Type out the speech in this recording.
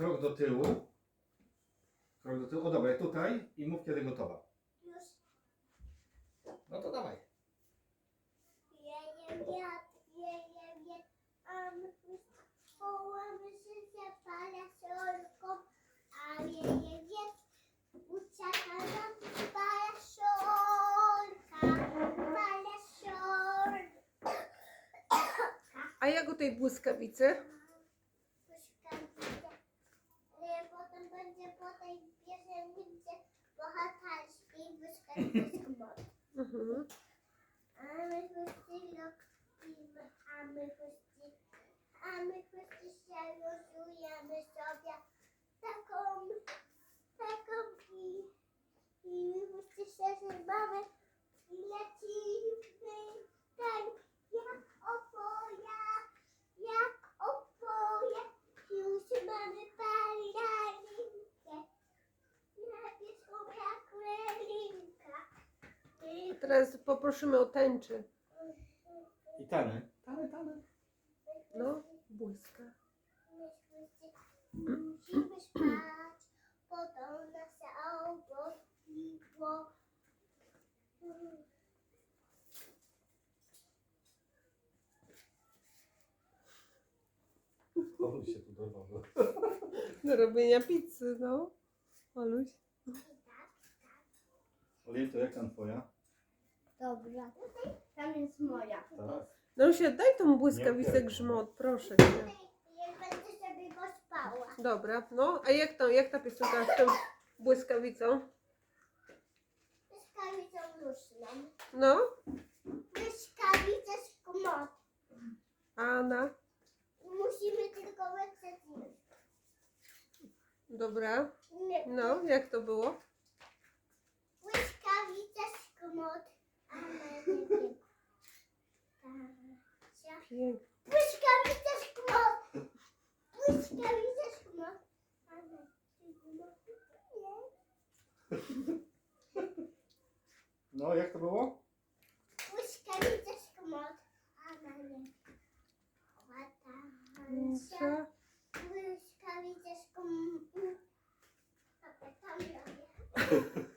krok do tyłu. Krok do tyłu. O dobra, tutaj i mów kiedy gotowa. Już No to dawaj. wołamy się za parasolką, a wieje wiatr, ucieka nam parasolka, parasolka. A jak u tej błyskawicy? Będzie po tej piosence bohaterskiej błyskawicy mocy. Mhm. A my lubimy, a my wszyscy, a my wszyscy się luzujemy sobie taką, taką i, i my wszyscy się zrywamy i lecimy ten, jak opoja, jak opoja, już mamy balaninkę, na piesku jak relinka. A teraz poprosimy o tęczy. I tany. Tany, tany. No, błyska. Musimy spać, bo to nas oboziło. Oluś się tu dorwał. Do robienia pizzy, no. Oluś. Oliej, to jak tam twoja? Dobra, tutaj tam jest moja. Tak. Darusia, daj tą błyskawicę grzmot, proszę cię. Będę sobie pospała. Dobra, no. A jak, to, jak ta piosenka z tą błyskawicą? Błyskawicą luźną. No, Błyskawica z komod. a Anna? Musimy tylko wycedzić. Dobra. Nie. No, jak to było? Błyskawica z komod. Pięknie. Błyskawica z komod. Błyskawica z komod. Ale nie. No, jak to było? Błyskawica z komod. Ale nie. Tacia.